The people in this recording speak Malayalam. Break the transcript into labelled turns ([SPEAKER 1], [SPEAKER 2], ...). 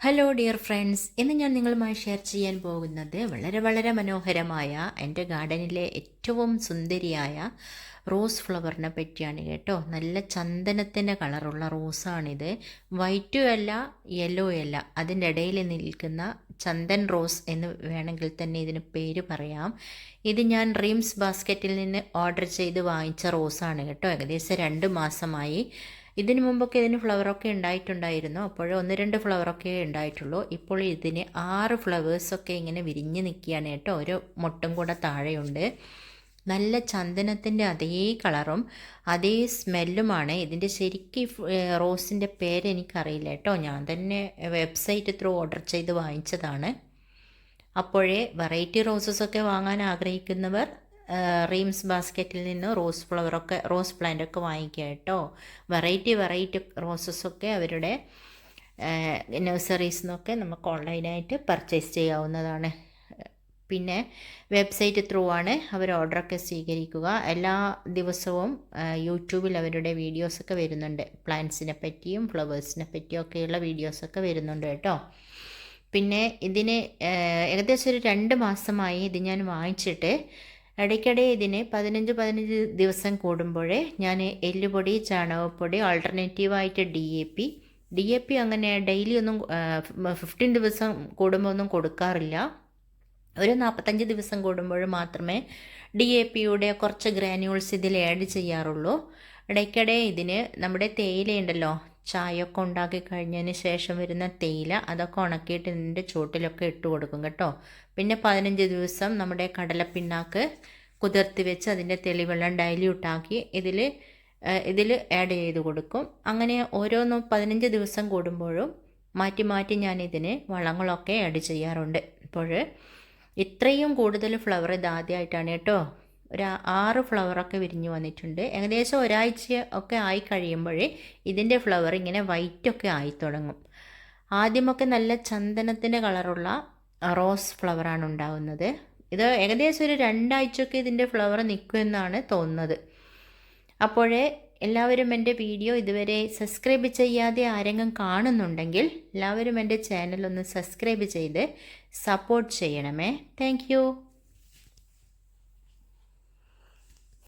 [SPEAKER 1] ഹലോ ഡിയർ ഫ്രണ്ട്സ് ഇന്ന് ഞാൻ നിങ്ങളുമായി ഷെയർ ചെയ്യാൻ പോകുന്നത് വളരെ വളരെ മനോഹരമായ എന്റെ ഗാർഡനിലെ ഏറ്റവും സുന്ദരിയായ റോസ് ഫ്ലവറിനെ പറ്റിയാണ് കേട്ടോ. നല്ല ചന്ദനത്തിന്റെ കളറുള്ള റോസാണിത് വൈറ്റും അല്ല യെല്ലോ അല്ല. അതിന്റെ ഇടയിൽ നിൽക്കുന്ന ചന്ദൻ റോസ് എന്ന് വേണമെങ്കിൽ തന്നെ ഇതിന് പേര് പറയാം. ഇത് ഞാൻ റീംസ് ബാസ്ക്കറ്റിൽ നിന്ന് ഓർഡർ ചെയ്ത് വാങ്ങിച്ച റോസാണ് കേട്ടോ. ഏകദേശം രണ്ട് മാസമായി ഇതിനു മുമ്പൊക്കെ ഇതിന് ഫ്ലവറൊക്കെ ഉണ്ടായിട്ടുണ്ടായിരുന്നു. അപ്പോൾ ഒന്ന് രണ്ട് ഫ്ലവറൊക്കെ ഉണ്ടായിട്ടുള്ളൂ. ഇപ്പോൾ ഇതിന് ആറ് ഫ്ലവേഴ്സൊക്കെ ഇങ്ങനെ വിരിഞ്ഞ് നിൽക്കുകയാണ് കേട്ടോ. ഒരു മുട്ടും കൂടെ താഴെയുണ്ട്. നല്ല ചന്ദനത്തിന്റെ അതേ കളറും അതേ സ്മെല്ലുമാണ്. ഇതിന്റെ ശരിക്കും റോസിന്റെ പേര് എനിക്കറിയില്ല കേട്ടോ. ഞാൻ തന്നെ വെബ്സൈറ്റ് ത്രൂ ഓർഡർ ചെയ്ത് വാങ്ങിച്ചതാണ്. അപ്പോഴേ വെറൈറ്റി റോസസൊക്കെ വാങ്ങാൻ ആഗ്രഹിക്കുന്നവർ റീംസ് ബാസ്ക്കറ്റിൽ നിന്ന് റോസ് ഫ്ലവറൊക്കെ റോസ് പ്ലാന്റൊക്കെ വാങ്ങിക്കുക കേട്ടോ. വെറൈറ്റി വെറൈറ്റി റോസസൊക്കെ അവരുടെ നഴ്സറീസ് നിന്നൊക്കെ നമുക്ക് ഓൺലൈനായിട്ട് പർച്ചേസ് ചെയ്യാവുന്നതാണ്. പിന്നെ വെബ്സൈറ്റ് ത്രൂ ആണ് അവർ ഓർഡറൊക്കെ സ്വീകരിക്കുക. എല്ലാ ദിവസവും യൂട്യൂബിൽ അവരുടെ വീഡിയോസൊക്കെ വരുന്നുണ്ട്. പ്ലാന്റ്സിനെ പറ്റിയും ഫ്ലവേഴ്സിനെ പറ്റിയും ഒക്കെയുള്ള വീഡിയോസൊക്കെ വരുന്നുണ്ട് കേട്ടോ. പിന്നെ ഇതിന് ഏകദേശം ഒരു രണ്ട് മാസമായി ഇത് ഞാൻ വാങ്ങിച്ചിട്ട് ഇടയ്ക്കിടെ ഇതിന് പതിനഞ്ച് പതിനഞ്ച് ദിവസം കൂടുമ്പോഴേ ഞാൻ എല്ലുപൊടി ചാണകപ്പൊടി ആൾട്ടർനേറ്റീവായിട്ട് D A P D A P അങ്ങനെ ഡെയിലി ഒന്നും ഫിഫ്റ്റീൻ ദിവസം കൂടുമ്പോൾ ഒന്നും കൊടുക്കാറില്ല. ഒരു നാൽപ്പത്തഞ്ച് ദിവസം കൂടുമ്പോൾ മാത്രമേ ഡി എ പിയുടെ കുറച്ച് ഗ്രാനുവൽസ് ഇതിൽ ആഡ് ചെയ്യാറുള്ളൂ. ഇടയ്ക്കിടെ ഇതിന് നമ്മുടെ തേയില ഉണ്ടല്ലോ ചായയൊക്കെ ഉണ്ടാക്കി കഴിഞ്ഞതിന് ശേഷം വരുന്ന തേയില അതൊക്കെ ഉണക്കിയിട്ട് ഇതിന്റെ ചുവട്ടിലൊക്കെ ഇട്ട് കൊടുക്കും കേട്ടോ. പിന്നെ പതിനഞ്ച് ദിവസം നമ്മുടെ കടലപ്പിണ്ണാക്ക് കുതിർത്തി വെച്ച് അതിന്റെ തെളിവെള്ളം ഡൈല്യൂട്ടാക്കി ഇതിൽ ഇതിൽ ആഡ് ചെയ്ത് കൊടുക്കും. അങ്ങനെ ഓരോന്നും പതിനഞ്ച് ദിവസം കൂടുമ്പോഴും മാറ്റി മാറ്റി ഞാൻ ഇതിന് വളങ്ങളൊക്കെ ആഡ് ചെയ്യാറുണ്ട്. ഇപ്പോൾ ഇത്രയും കൂടുതൽ ഫ്ലവർ ഇതാദ്യമായിട്ടാണ് കേട്ടോ. ഒരു ആറ് ഫ്ലവറൊക്കെ വിരിഞ്ഞു വന്നിട്ടുണ്ട്. ഏകദേശം ഒരാഴ്ച ഒക്കെ ആയി കഴിയുമ്പോഴേ ഇതിന്റെ ഫ്ലവർ ഇങ്ങനെ വൈറ്റൊക്കെ ആയി തുടങ്ങും. ആദ്യമൊക്കെ നല്ല ചന്ദനത്തിന്റെ കളറുള്ള റോസ് ഫ്ലവറാണ് ഉണ്ടാകുന്നത് ഇത് ഏകദേശം ഒരു രണ്ടാഴ്ചയൊക്കെ ഇതിന്റെ ഫ്ലവർ നിൽക്കുമെന്നാണ് തോന്നുന്നത്. അപ്പോഴേ എല്ലാവരും എന്റെ വീഡിയോ ഇതുവരെ സബ്സ്ക്രൈബ് ചെയ്യാതെ ആരെങ്കിലും കാണുന്നുണ്ടെങ്കിൽ എല്ലാവരും എന്റെ ചാനൽ ഒന്ന് സബ്സ്ക്രൈബ് ചെയ്ത് സപ്പോർട്ട് ചെയ്യണമേ. താങ്ക്